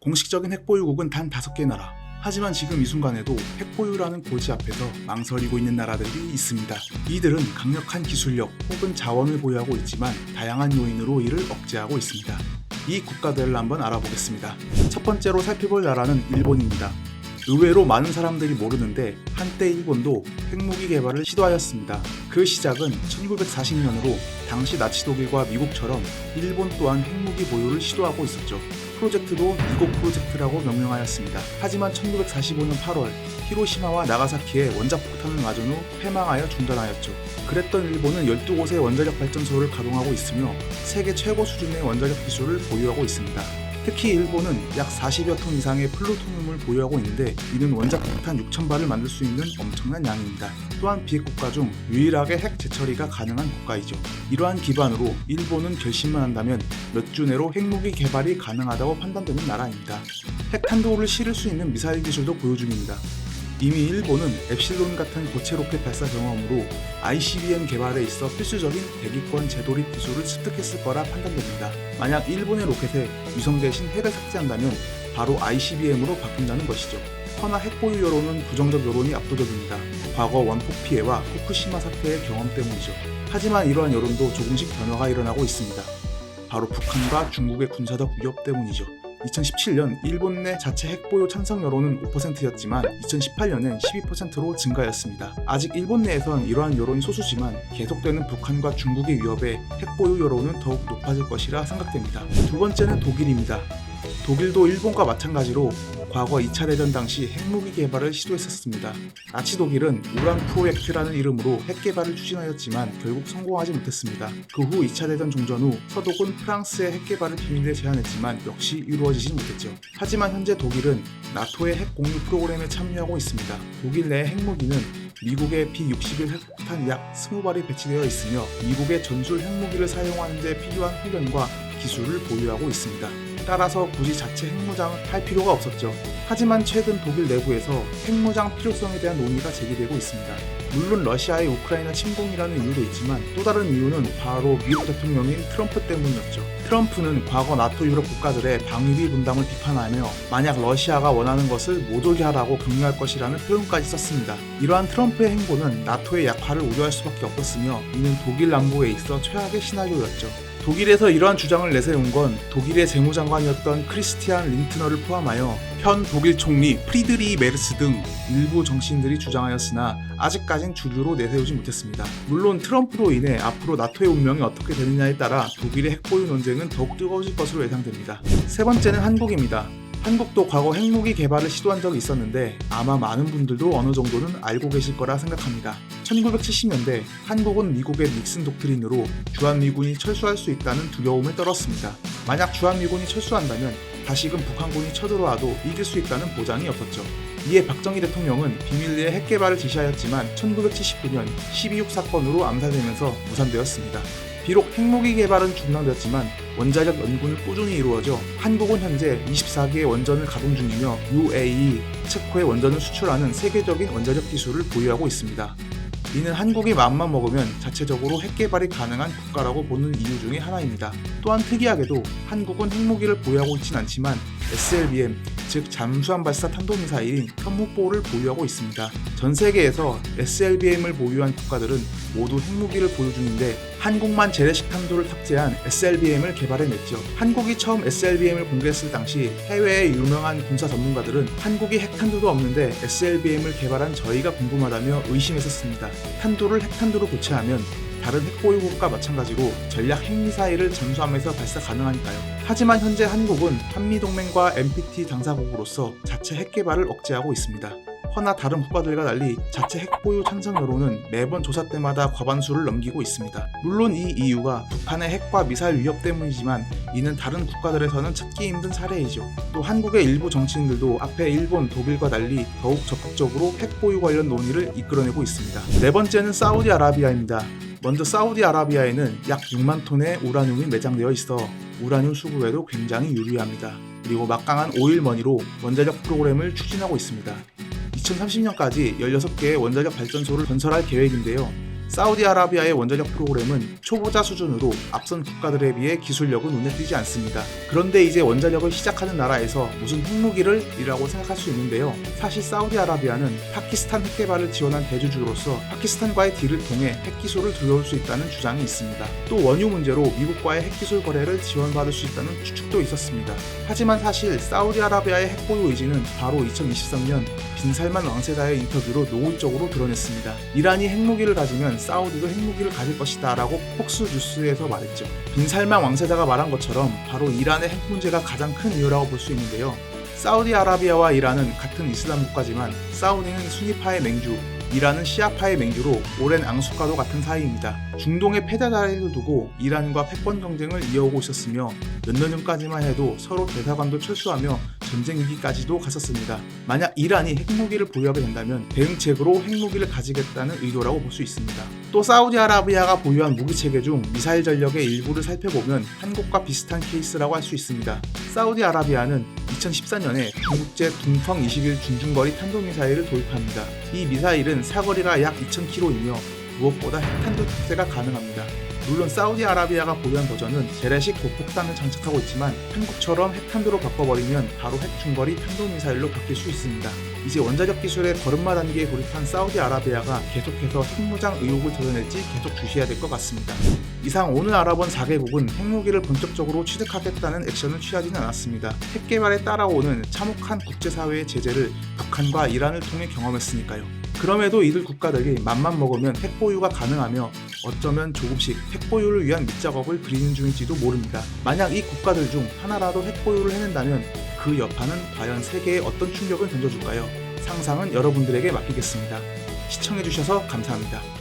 공식적인 핵보유국은 단 5개 나라. 하지만 지금 이 순간에도 핵보유라는 고지 앞에서 망설이고 있는 나라들이 있습니다. 이들은 강력한 기술력 혹은 자원을 보유하고 있지만 다양한 요인으로 이를 억제하고 있습니다. 이 국가들을 한번 알아보겠습니다. 첫 번째로 살펴볼 나라는 일본입니다. 의외로 많은 사람들이 모르는데 한때 일본도 핵무기 개발을 시도하였습니다. 그 시작은 1940년으로 당시 나치 독일과 미국처럼 일본 또한 핵무기 보유를 시도하고 있었죠. 프로젝트도 미국 프로젝트라고 명명하였습니다. 하지만 1945년 8월 히로시마와 나가사키에 원자폭탄을 맞은 후 패망하여 중단하였죠. 그랬던 일본은 12곳의 원자력 발전소를 가동하고 있으며 세계 최고 수준의 원자력 기술을 보유하고 있습니다. 특히 일본은 약 40여 톤 이상의 플루토늄을 보유하고 있는데 이는 원자 폭탄 6,000발을 만들 수 있는 엄청난 양입니다. 또한 비핵국가 중 유일하게 핵 재처리가 가능한 국가이죠. 이러한 기반으로 일본은 결심만 한다면 몇 주 내로 핵무기 개발이 가능하다고 판단되는 나라입니다. 핵탄도를 실을 수 있는 미사일 기술도 보유 중입니다. 이미 일본은 엡실론 같은 고체 로켓 발사 경험으로 ICBM 개발에 있어 필수적인 대기권 재도립 기술을 습득했을 거라 판단됩니다. 만약 일본의 로켓에 위성 대신 핵을 삭제한다면 바로 ICBM으로 바뀐다는 것이죠. 허나 핵보유 여론은 부정적 여론이 압도적입니다. 과거 원폭 피해와 후쿠시마 사태의 경험 때문이죠. 하지만 이러한 여론도 조금씩 변화가 일어나고 있습니다. 바로 북한과 중국의 군사적 위협 때문이죠. 2017년 일본 내 자체 핵보유 찬성 여론은 5%였지만 2018년엔 12%로 증가했습니다. 아직 일본 내에선 이러한 여론이 소수지만 계속되는 북한과 중국의 위협에 핵보유 여론은 더욱 높아질 것이라 생각됩니다. 두 번째는 독일입니다. 독일도 일본과 마찬가지로 과거 2차 대전 당시 핵무기 개발을 시도했었습니다. 나치 독일은 우란 프로젝트라는 이름으로 핵 개발을 추진하였지만 결국 성공하지 못했습니다. 그 후 2차 대전 종전 후 서독은 프랑스의 핵 개발을 비밀리에 제안했지만 역시 이루어지지 못했죠. 하지만 현재 독일은 나토의 핵 공유 프로그램에 참여하고 있습니다. 독일 내 핵무기는 미국의 B-61 핵폭탄 약 20발이 배치되어 있으며 미국의 전술 핵무기를 사용하는 데 필요한 훈련과 기술을 보유하고 있습니다. 따라서 굳이 자체 핵무장을 할 필요가 없었죠. 하지만 최근 독일 내부에서 핵무장 필요성에 대한 논의가 제기되고 있습니다. 물론 러시아의 우크라이나 침공이라는 이유도 있지만 또 다른 이유는 바로 미국 대통령인 트럼프 때문이었죠. 트럼프는 과거 나토 유럽 국가들의 방위비 분담을 비판하며 만약 러시아가 원하는 것을 못 오게 하라고 격려할 것이라는 표현까지 썼습니다. 이러한 트럼프의 행보는 나토의 약화를 우려할 수밖에 없었으며 이는 독일 남부에 있어 최악의 시나리오였죠. 독일에서 이러한 주장을 내세운 건 독일의 재무장관이었던 크리스티안 린트너를 포함하여 현 독일 총리 프리드리 메르스 등 일부 정치인들이 주장하였으나 아직까진 주류로 내세우지 못했습니다. 물론 트럼프로 인해 앞으로 나토의 운명이 어떻게 되느냐에 따라 독일의 핵보유 논쟁은 더욱 뜨거워질 것으로 예상됩니다. 세 번째는 한국입니다. 한국도 과거 핵무기 개발을 시도한 적이 있었는데 아마 많은 분들도 어느 정도는 알고 계실 거라 생각합니다. 1970년대 한국은 미국의 닉슨 독트린으로 주한미군이 철수할 수 있다는 두려움을 떨었습니다. 만약 주한미군이 철수한다면 다시금 북한군이 쳐들어와도 이길 수 있다는 보장이 없었죠. 이에 박정희 대통령은 비밀리에 핵 개발을 지시하였지만 1979년 12.6 사건으로 암살되면서 무산되었습니다. 비록 핵무기 개발은 중단되었지만 원자력 연구는 꾸준히 이루어져 한국은 현재 24개의 원전을 가동 중이며 UAE, 체코에 원전을 수출하는 세계적인 원자력 기술을 보유하고 있습니다. 이는 한국이 마음만 먹으면 자체적으로 핵 개발이 가능한 국가라고 보는 이유 중에 하나입니다. 또한 특이하게도 한국은 핵무기를 보유하고 있진 않지만 SLBM, 즉 잠수함 발사 탄도미사일인 현무보를 보유하고 있습니다. 전 세계에서 SLBM을 보유한 국가들은 모두 핵무기를 보유 중인데 한국만 재래식 탄도를 탑재한 SLBM을 개발해냈죠. 한국이 처음 SLBM을 공개했을 당시 해외의 유명한 군사 전문가들은 한국이 핵탄두도 없는데 SLBM을 개발한 저희가 궁금하다며 의심했었습니다. 탄두를 핵탄두로 교체하면 다른 핵보유국과 마찬가지로 전략 핵미사일을 잠수함에서 발사 가능하니까요. 하지만 현재 한국은 한미동맹과 NPT 당사국으로서 자체 핵 개발을 억제하고 있습니다. 허나 다른 국가들과 달리 자체 핵보유 찬성 여론은 매번 조사 때마다 과반수를 넘기고 있습니다. 물론 이 이유가 북한의 핵과 미사일 위협 때문이지만 이는 다른 국가들에서는 찾기 힘든 사례이죠. 또 한국의 일부 정치인들도 앞에 일본, 독일과 달리 더욱 적극적으로 핵보유 관련 논의를 이끌어내고 있습니다. 네 번째는 사우디아라비아입니다. 먼저 사우디아라비아에는 약 6만 톤의 우라늄이 매장되어 있어 우라늄 수급에도 굉장히 유리합니다. 그리고 막강한 오일 머니로 원자력 프로그램을 추진하고 있습니다. 2030년까지 16개의 원자력 발전소를 건설할 계획인데요. 사우디아라비아의 원자력 프로그램은 초보자 수준으로 앞선 국가들에 비해 기술력은 눈에 띄지 않습니다. 그런데 이제 원자력을 시작하는 나라에서 무슨 핵무기를 이라고 생각할 수 있는데요. 사실 사우디아라비아는 파키스탄 핵 개발을 지원한 대주주로서 파키스탄과의 딜을 통해 핵 기술을 들여올 수 있다는 주장이 있습니다. 또 원유 문제로 미국과의 핵 기술 거래를 지원받을 수 있다는 추측도 있었습니다. 하지만 사실 사우디아라비아의 핵 보유 의지는 바로 2023년 빈살만 왕세자의 인터뷰로 노골적으로 드러냈습니다. 이란이 핵무기를 가지면 사우디도 핵무기를 가질 것이다 라고 폭스 뉴스에서 말했죠. 빈살만 왕세자가 말한 것처럼 바로 이란의 핵 문제가 가장 큰 이유라고 볼 수 있는데요. 사우디아라비아와 이란은 같은 이슬람 국가지만 사우디는 순위파의 맹주, 이란은 시아파의 맹주로 오랜 앙숙과도 같은 사이입니다. 중동의 패자 자리를 두고 이란과 패권 경쟁을 이어오고 있었으며 몇 년 전까지만 해도 서로 대사관도 철수하며 전쟁 위기까지도 갔었습니다. 만약 이란이 핵무기를 보유하게 된다면 대응책으로 핵무기를 가지겠다는 의도라고 볼 수 있습니다. 또 사우디아라비아가 보유한 무기 체계 중 미사일 전력의 일부를 살펴보면 한국과 비슷한 케이스라고 할 수 있습니다. 사우디아라비아는 2014년에 중국제 둥펑 21 중중거리 탄도미사일을 도입합니다. 이 미사일은 사거리가 약 2,000km이며 무엇보다 핵탄두 탑재가 가능합니다. 물론 사우디아라비아가 보유한 버전은 재래식 고폭탄을 장착하고 있지만 한국처럼 핵탄두로 바꿔버리면 바로 핵중거리 탄도미사일로 바뀔 수 있습니다. 이제 원자력 기술의 걸음마 단계에 돌입한 사우디아라비아가 계속해서 핵무장 의혹을 드러낼지 계속 주시해야 될 것 같습니다. 이상 오늘 알아본 4개국은 핵무기를 본격적으로 취득하겠다는 액션을 취하지는 않았습니다. 핵 개발에 따라오는 참혹한 국제사회의 제재를 북한과 이란을 통해 경험했으니까요. 그럼에도 이들 국가들이 맘만 먹으면 핵 보유가 가능하며 어쩌면 조금씩 핵 보유를 위한 밑작업을 그리는 중일지도 모릅니다. 만약 이 국가들 중 하나라도 핵 보유를 해낸다면 그 여파는 과연 세계에 어떤 충격을 던져줄까요? 상상은 여러분들에게 맡기겠습니다. 시청해주셔서 감사합니다.